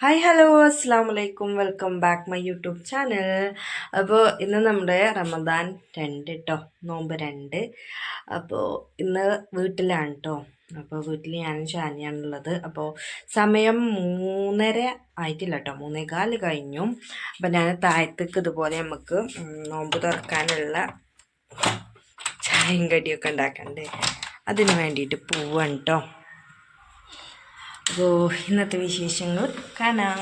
Hi hello അസ്സാം വലൈക്കും welcome back my YouTube channel അപ്പോൾ ഇന്ന് നമ്മുടെ റമദാൻ രണ്ട് കേട്ടോ നോമ്പ് രണ്ട്. അപ്പോൾ ഇന്ന് വീട്ടിലാണ് കേട്ടോ അപ്പോൾ വീട്ടിൽ ഞാനും ഷാനിയാണുള്ളത് അപ്പോൾ സമയം മൂന്നര ആയിട്ടില്ല കേട്ടോ മൂന്നേകാൽ കഴിഞ്ഞു. അപ്പോൾ ഞാൻ താഴത്തേക്ക് ഇതുപോലെ നമുക്ക് നോമ്പ് തുറക്കാനുള്ള ചായയും കടിയൊക്കെ ഉണ്ടാക്കണ്ടേ അതിന് വേണ്ടിയിട്ട് പോവാണ് കേട്ടോ അപ്പോൾ ഇന്നത്തെ വിശേഷങ്ങൾ. കാണാം.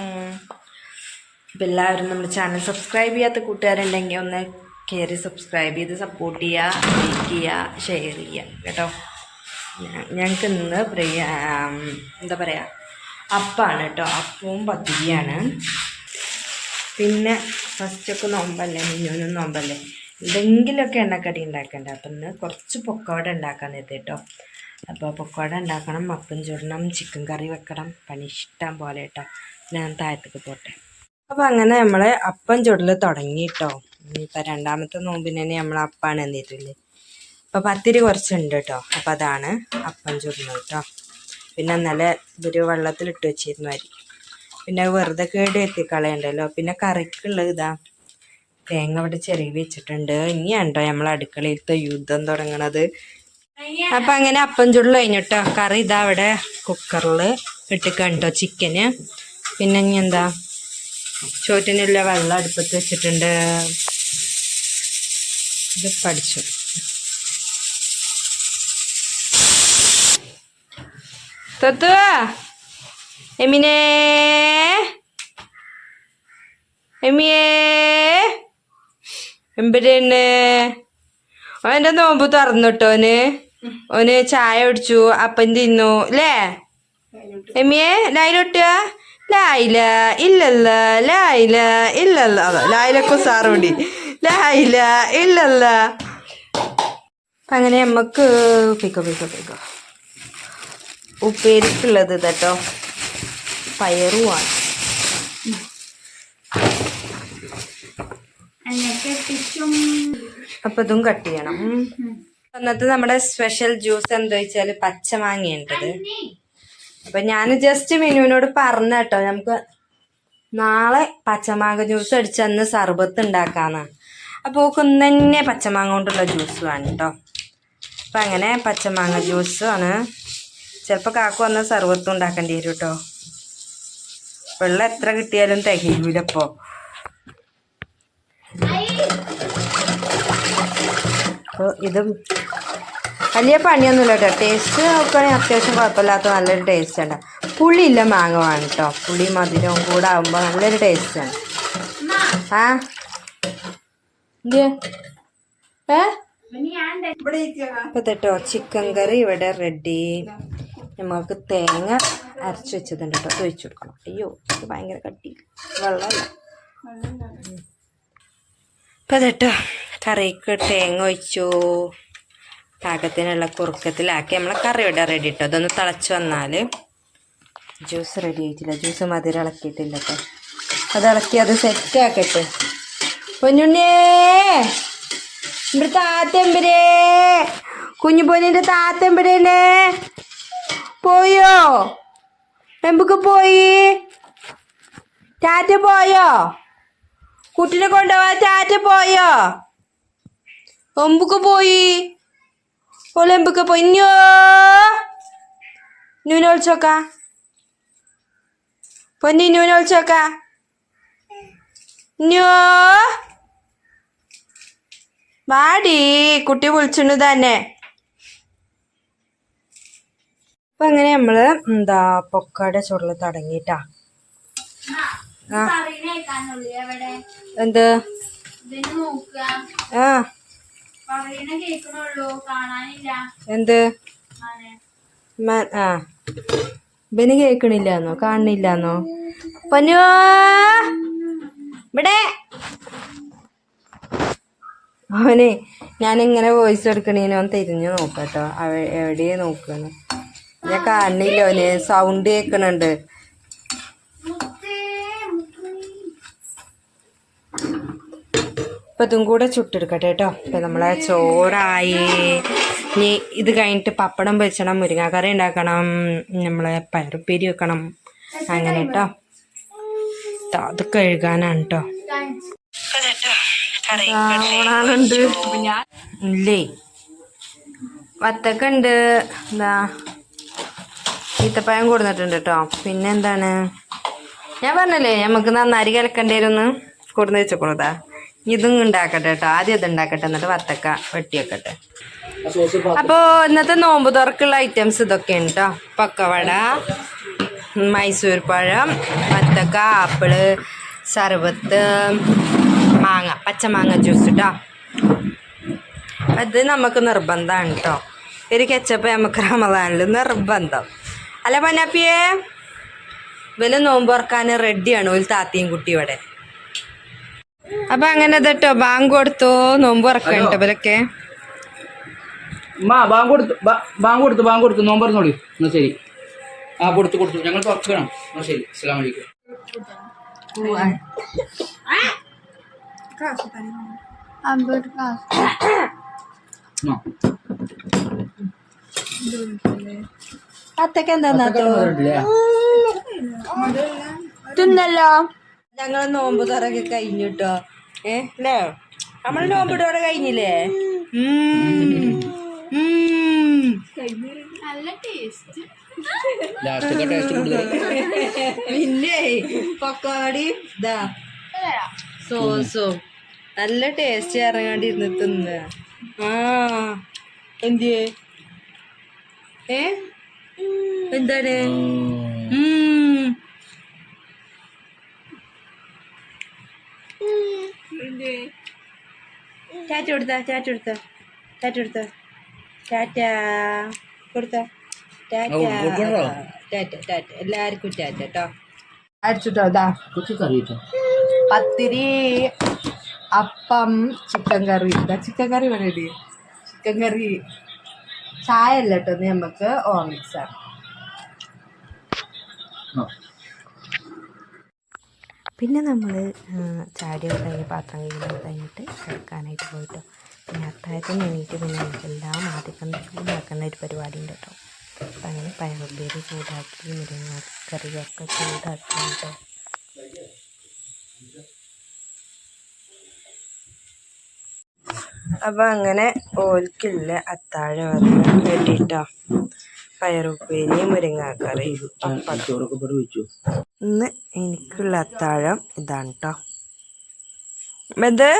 അപ്പോൾ എല്ലാവരും നമ്മുടെ ചാനൽ സബ്സ്ക്രൈബ് ചെയ്യാത്ത കൂട്ടുകാരുണ്ടെങ്കിൽ ഒന്ന് കയറി സബ്സ്ക്രൈബ് ചെയ്ത് സപ്പോർട്ട് ചെയ്യുക ലൈക്ക് ചെയ്യുക ഷെയർ ചെയ്യുക കേട്ടോ? ഞങ്ങൾക്ക് ഇന്ന് എന്താ പറയുക അപ്പാണ് കേട്ടോ. അപ്പവും പത്തിരിയാണ്. പിന്നെ ഫസ്റ്റൊക്കെ നോമ്പല്ലേ? മിഞ്ഞൂനും നോമ്പല്ലേ? എന്തെങ്കിലുമൊക്കെ എണ്ണക്കടി ഉണ്ടാക്കണ്ടേ? അപ്പം ഇന്ന് കുറച്ച് പൊക്കവട ഉണ്ടാക്കാൻ നേരത്തെ കേട്ടോ അപ്പോൾ പൊക്കോട ഉണ്ടാക്കണം അപ്പം ചുടണം ചിക്കൻ കറി വെക്കണം. പണി ഇഷ്ടം പോലെ കേട്ടോ ഞാൻ താഴത്തേക്ക് പോട്ടെ. അപ്പോൾ അങ്ങനെ നമ്മൾ അപ്പം ചുടൽ തുടങ്ങി കേട്ടോ ഇപ്പം രണ്ടാമത്തെ നോമ്പിന് തന്നെ നമ്മൾ അപ്പാണ് എന്തിട്ടില്ലേ അപ്പോൾ പത്തിരി കുറച്ചുണ്ട് കേട്ടോ അപ്പോൾ അതാണ് അപ്പം ചുടുന്നത് കേട്ടോ പിന്നെ ഇന്നലെ ഇവർ വെള്ളത്തിലിട്ട് വെച്ചിരുന്നു അരി. പിന്നെ വെറുതെ കേട് എത്തിക്കളയണ്ടല്ലോ. പിന്നെ കറിക്കുള്ള ഇതാ. തേങ്ങ അവിടെ ചെറിയ വെച്ചിട്ടുണ്ട്. ഇനിയാണ്ടോ നമ്മൾ അടുക്കളയിലത്തെ യുദ്ധം തുടങ്ങണത്. അപ്പൊ അങ്ങനെ അപ്പം ചുള്ളു കഴിഞ്ഞിട്ടോ. കറി ഇതാ അവിടെ കുക്കറിൽ ഇട്ടിക്കണ്ടോ ചിക്കന് പിന്നെ ഇനി എന്താ? ചോറ്റിനുള്ള വെള്ളം അടുപ്പത്ത് വെച്ചിട്ടുണ്ട്. ഇത് പഠിച്ചു. തൊത്തു എമിനേ? എമിയേ? എമ്പരണ് അവന്റെ നോമ്പ് തുറന്നിട്ടോ ഓന് ഓന് ചായ കുടിച്ചു അപ്പം തിന്നു. അല്ലേ എമ്മിയെ ലൈലൊട്ടുക ലായില ഇല്ലല്ല ലായില ഇല്ലല്ല. അതോ ലായിലൊക്കെ സാറുണ്ടി ലായില ഇല്ലല്ല. അപ്പം അങ്ങനെ നമുക്ക് പിക്കോ പിക്കോ പിക്കോ ഉപ്പേരിക്കുള്ളത് കേട്ടോ പയറുമാണ് അപ്പൊ ഇതും കട്ട് ചെയ്യണം. അന്നത്തെ നമ്മുടെ സ്പെഷ്യൽ ജ്യൂസ് എന്താ വെച്ചാൽ പച്ചമാങ്ങയുണ്ടത് അപ്പൊ ഞാൻ ജസ്റ്റ് മെനുവിനോട് പറഞ്ഞ കേട്ടോ നമുക്ക് നാളെ പച്ചമാങ്ങ ജ്യൂസ് അടിച്ച് അന്ന് സർബത്ത് ഉണ്ടാക്കാന്ന്. അപ്പൊ ഓക്ക് ഇന്ന് തന്നെ പച്ചമാങ്ങ കൊണ്ടുള്ള ജ്യൂസ് വേണം കേട്ടോ അപ്പൊ അങ്ങനെ പച്ചമാങ്ങ ജ്യൂസ് ആണ്. ചിലപ്പോ കാക്കു വന്ന സർബത്തും ഉണ്ടാക്കേണ്ടി വരും കേട്ടോ വെള്ളം എത്ര കിട്ടിയാലും തികയൂലപ്പോ അപ്പോൾ ഇത് വലിയ പണിയൊന്നുമില്ല കേട്ടോ. ടേസ്റ്റ് നോക്കുകയാണെങ്കിൽ അത്യാവശ്യം കുഴപ്പമില്ലാത്ത നല്ലൊരു ടേസ്റ്റ് ഉണ്ട് പുളിയില്ല മാങ്ങ വേണം കേട്ടോ പുളി മധുരവും കൂടെ ആകുമ്പോൾ നല്ലൊരു ടേസ്റ്റ് ആണ്. ആ? കേട്ടോ ചിക്കൻ കറി ഇവിടെ റെഡി നമുക്ക് തേങ്ങ അരച്ച് വെച്ചതുണ്ട് കേട്ടോ തൊഴിച്ചു കൊടുക്കണം. അയ്യോ ഇത് ഭയങ്കര കട്ടി. വെള്ളമല്ല. ഇപ്പം കേട്ടോ കറിക്ക് തേങ്ങ ഒഴിച്ചു. പാകത്തിനുള്ള കുറുക്കത്തിലാക്കി കറി ഇവിടെ റെഡി ഇട്ടോ. അതൊന്ന് തിളച്ച് വന്നാൽ ജ്യൂസ് റെഡി ആയിട്ടില്ല. ജ്യൂസ് മധുരം ഇളക്കിയിട്ടില്ല അത് ഇളക്കി അത് സെറ്റ് ആക്കട്ടെ. പൊന്നുണ്ണേ! ഇവിടെ താത്തമ്പരേ! കുഞ്ഞു പൊന്നിന്റെ താത്തമ്പരേനെ പോയോ? എമ്പക്ക് പോയി? ചാറ്റ പോയോ? കുട്ടിനെ കൊണ്ടുപോവാ ചാറ്റ പോയോ? ഒമ്പുക്ക് പോയി? ഓലെമ്പുക്ക് po inyo! Nunol choka. പൊന്നി nunol choka. ഇഞ്ഞോ വാടി കുട്ടി വിളിച്ചിട്ടുണ്ട് തന്നെ. അപ്പൊ അങ്ങനെ നമ്മൾ എന്താ പൊക്കയുടെ ചുരുൾ തടങ്ങിട്ടാ. എന്ത്? ആ. എന്ത്? ആ. ഇവന് കേക്കണില്ലാന്നോ? കാണുന്നില്ലാന്നോ പൊന്നോ! ഇവിടെ! അവനെ ഞാനിങ്ങനെ വോയിസ് എടുക്കണേനോ തിരിഞ്ഞു നോക്കട്ടോ. അവ എവിടെയാ നോക്കണേ ഞാൻ കാണുന്നില്ല അവന്. സൗണ്ട് കേക്കണുണ്ട്. ഇപ്പം ഇതും കൂടെ ചുട്ടെടുക്കട്ടെ കേട്ടോ. ഇപ്പം നമ്മളെ ചോറായി. ഇനി ഇത് കഴിഞ്ഞിട്ട് പപ്പടം വെച്ചണം മുരിങ്ങാക്കറി ഉണ്ടാക്കണം നമ്മളെ പയറുപ്പേരി വെക്കണം. അങ്ങനെ കേട്ടോ. ട്ടോ അത് കഴുകാനാണ് കേട്ടോ. ഓണാളുണ്ട്. ഇല്ലേ? വത്തക്ക എന്താ ഈത്തപ്പഴം കൊടുത്തിട്ടുണ്ട് കേട്ടോ. പിന്നെ എന്താണ് ഞാൻ പറഞ്ഞല്ലേ നമുക്ക് നന്നാരി കലക്കണ്ടേരൊന്ന് കൊടുന്ന് വെച്ചോളൂതാ ഇതും ഉണ്ടാക്കട്ടെ കേട്ടോ. ആദ്യം ഇത് ഉണ്ടാക്കട്ടെ എന്നിട്ട് വത്തക്ക വെട്ടി വെക്കട്ടെ അപ്പോൾ ഇന്നത്തെ നോമ്പ് തുറക്കുള്ള ഐറ്റംസ് ഇതൊക്കെയാണ് കേട്ടോ പക്കവട മൈസൂർ പഴം വത്തക്ക ആപ്പിൾ സർബത്ത് മാങ്ങ പച്ചമാങ്ങ ജ്യൂസ് കേട്ടോ അത് നമുക്ക് നിർബന്ധമാണ് കേട്ടോ ഒരു കെച്ചപ്പ് നമുക്ക് റമദാനിൽ നിർബന്ധം. അല്ല പന്നാപ്പിയേ? ഇവൽ നോമ്പ് തുറക്കാൻ റെഡിയാണ് ഒരു താത്തിയും കുട്ടി ഇവിടെ. അപ്പൊ അങ്ങനെ കേട്ടോ ബാങ്ക് കൊടുത്തു നോമ്പ് തുറക്കണ്ട ഇവരൊക്കെ. മാ ബാങ്ക് കൊടുത്തു ബാങ്ക് കൊടുത്തു ബാങ്ക് കൊടുത്തു നോമ്പ് പറഞ്ഞോളി എന്നാ ശരി. ആ കൊടുത്തു കൊടുത്തു. ഞങ്ങൾ തുറക്കണം. എന്നാ ശരി. അസ്സലാമു അലൈക്കും. അമ്പത് ക്ലാസ് ആ. അത്തൊക്കെ എന്താ ഇല്ലേ? തിന്നല്ലോ? ഞങ്ങൾ നോമ്പ് തുറക്കെ കഴിഞ്ഞു കേട്ടോ ഏ? അല്ലേ നമ്മൾ നോമ്പ് തുറ കഴിഞ്ഞില്ലേ? പിന്നെ പക്കോടിയും ഇതാ സോസും. നല്ല ടേസ്റ്റ് ഇറങ്ങാണ്ട് ഇരുന്ന് തിന്ന് ആ. എന്തിയേ? ഏ? എന്താണ്? ഉം. ടാറ്റ കൊടുത്ത ടാറ്റ കൊടുത്ത. ടാറ്റ കൊടുത്ത. ടാറ്റ കൊടുത്ത. ടാറ്റ ടാറ്റ ടാറ്റ എല്ലാവർക്കും ടാറ്റ കേട്ടോ അടിച്ചിട്ടോ ഇതാ കുറച്ച് കറി പത്തിരി അപ്പം ചിക്കൻ കറി. ഇതാ ചിക്കൻ കറി വേണ്ടി ചിക്കൻ കറി. ചായ അല്ല കേട്ടോ നമുക്ക് ഓർമിക്സ് ആണ് ആ. പിന്നെ നമ്മൾ ചാടിയൊക്കെ കഴിഞ്ഞ് പാത്രം കഴുകി കഴിഞ്ഞിട്ട് കിടക്കാനായിട്ട് പോയിട്ടോ. പിന്നെ അത്താഴത്തിന് എണീറ്റ് പിന്നെ നമുക്കെല്ലാം ആദ്യം ചൂടാക്കുന്ന ഒരു പരിപാടി ഉണ്ട് കേട്ടോ. അപ്പം അങ്ങനെ പയറുപേര് ചൂടാക്കി മുരിങ്ങ കറിയൊക്കെ ചൂടാക്കി കേട്ടോ അപ്പം അങ്ങനെ ഓൽക്കില്ല അത്താഴം അതിന് വേണ്ടിയിട്ടോ പയറുപ്പേരി മുരിങ്ങാക്കറി ഇന്ന് എനിക്കുള്ള അത്താഴം ഇതാണ് കേട്ടോ എന്ത്